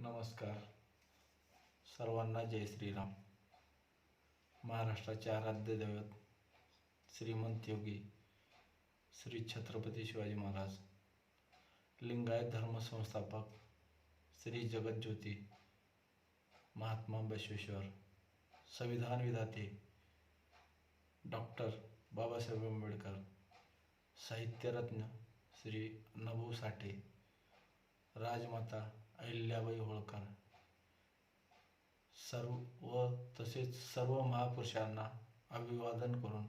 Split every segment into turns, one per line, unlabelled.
नमस्कार. सर्वांना जय श्रीराम. महाराष्ट्राचे आराध्य दैवत श्रीमंत योगी श्री छत्रपती शिवाजी महाराज लिंगायत धर्मसंस्थापक श्री जगज्योती महात्मा बसवेश्वर संविधान विधाते डॉक्टर बाबासाहेब आंबेडकर साहित्यरत्न श्री नभू साठे राजमाता अहिल्याबाई होळकर. सर्व व तसेच सर्व महापुरुषांना अभिवादन करून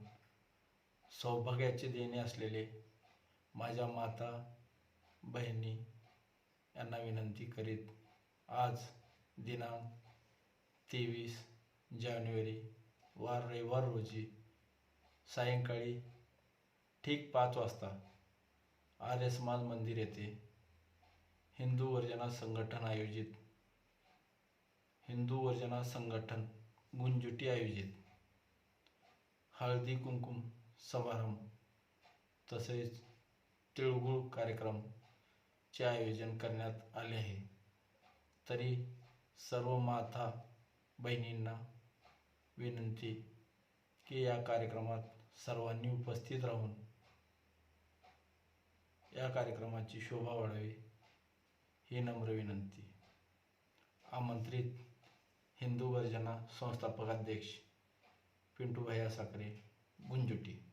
सौभाग्याचे देणे असलेले माझ्या माता बहिणी यांना विनंती करीत आज दिनांक तेवीस जानेवारी वार रविवार रोजी सायंकाळी ठीक पाच वाजता आर्य समाज मंदिर येथे हिंदू वर्जना संघटन आयोजित. हिंदू वर्जना संघटन गुंजुटी आयोजित. हळदी कुंकुम समारंभ तसेच तिळगुळ कार्यक्रमचे आयोजन करण्यात आले आहे. तरी सर्व माता बहिणींना विनंती की या कार्यक्रमात सर्वांनी उपस्थित राहून या कार्यक्रमाची शोभा वाढावी. ही नम्र विनंती. आमंत्रित हिंदू गर्जना संस्थापक अध्यक्ष पिंटू भैया साखरे गुंजुटी.